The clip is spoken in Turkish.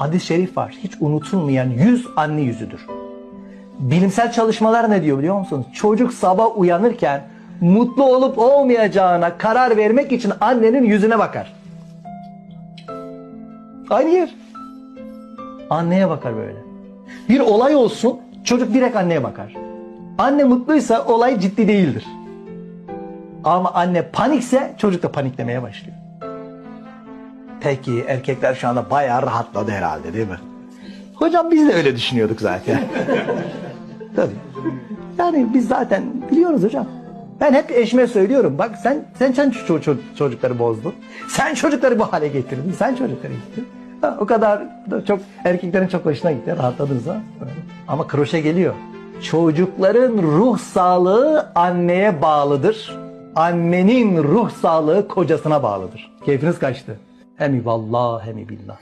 hadis-i şerif var. Hiç unutulmayan yüz anne yüzüdür. Bilimsel çalışmalar ne diyor biliyor musunuz? Çocuk sabah uyanırken mutlu olup olmayacağına karar vermek için annenin yüzüne bakar. Aynı yer. Anneye bakar böyle. Bir olay olsun çocuk direkt anneye bakar. Anne mutluysa olay ciddi değildir. Ama anne panikse çocuk da paniklemeye başlıyor. Peki erkekler şu anda bayağı rahatladı herhalde değil mi? Hocam biz de öyle düşünüyorduk zaten. Tabii. Yani biz zaten biliyoruz hocam. Ben hep eşime söylüyorum. Bak sen sen sen ço- ço- çocukları bozdun. Sen çocukları bu hale getirdin. Sen çocukları getirdin. Ha, o kadar da çok erkeklerin çok hoşuna gitti. Rahatladınız ha. Ama kroşe geliyor. Çocukların ruh sağlığı anneye bağlıdır. Annenin ruh sağlığı kocasına bağlıdır. Keyfiniz kaçtı. Hemi vallah hemi billah.